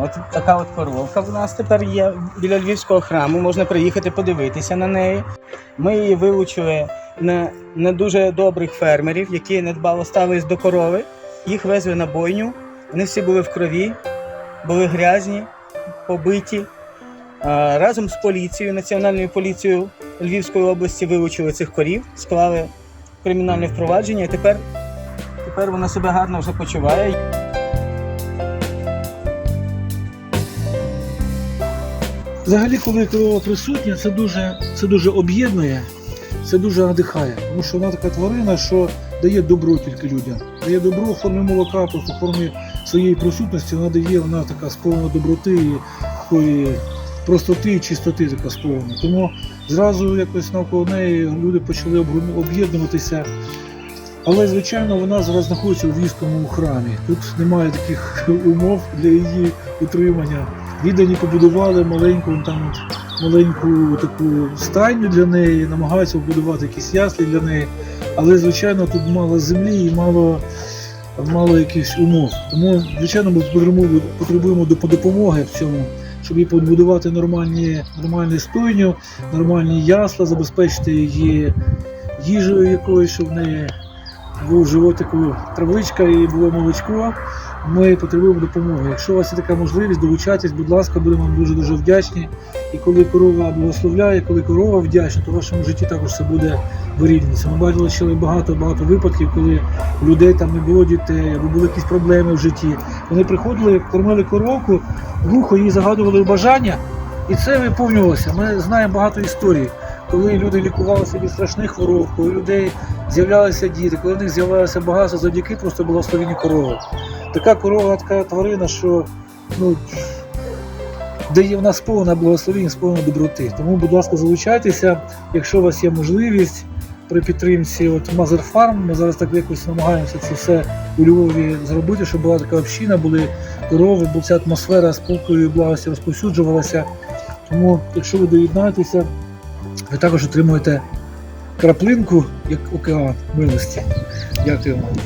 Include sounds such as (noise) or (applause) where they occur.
От така от коровка в нас тепер є біля львівського храму. Можна приїхати подивитися на неї. Ми її вилучили на, на дуже добрих фермерів, які недбало ставились до корови. Їх везли на бойню. Вони всі були в крові, були грязні, побиті. Разом з поліцією, національною поліцією Львівської області вилучили цих корів, склали кримінальне впровадження. І тепер, тепер вона себе гарно вже почуває. Взагалі, коли корова присутня, це дуже, це дуже об'єднує, це дуже надихає. Тому що вона така тварина, що дає добро тільки людям. Дає добро в формі молока, просто в формі своєї присутності, вона дає, вона така сповнена доброти і такої простоти і чистоти така сповнена. Тому зразу якось навколо неї люди почали об'єднуватися. Але, звичайно, вона зараз знаходиться у військовому храмі. Тут немає таких (laughs) умов для її утримання. Віддані побудували маленьку там маленьку таку стайню для неї, намагаються побудувати якісь яслі для неї. Але, звичайно, тут мало землі і мало, мало якихось умов. Тому, звичайно, ми потребуємо, потребуємо допомоги в цьому, щоб їй побудувати нормальні, нормальну стойню, нормальні ясла, забезпечити її їжею якоюсь, щоб в неї був животику травичка і було молочко. Ми потребуємо допомоги. Якщо у вас є така можливість, долучайтесь, будь ласка, будемо вам дуже дуже вдячні. І коли корова благословляє, коли корова вдячна, то в вашому житті також все буде вирівнюватися. Ми бачили ще багато багато випадків, коли людей там не було дітей або були якісь проблеми в житті. Вони приходили, кормили коровку, глухо їй загадували бажання, і це виповнювалося. Ми знаємо багато історій, коли люди лікувалися від страшних хвороб, коли у людей з'являлися діти, коли в них з'являлося багатство завдяки просто благословенню корови. Така корова, така тварина, що ну, дає в нас сповна благословення, сповна доброти. Тому, будь ласка, залучайтеся, якщо у вас є можливість при підтримці от Farm, ми зараз так якось намагаємося це все у Львові зробити, щоб була така община, були корови, бо ця атмосфера спокою і благості розповсюджувалася. Тому, якщо ви доєднаєтеся, ви також отримуєте краплинку, як океан милості. Дякую вам.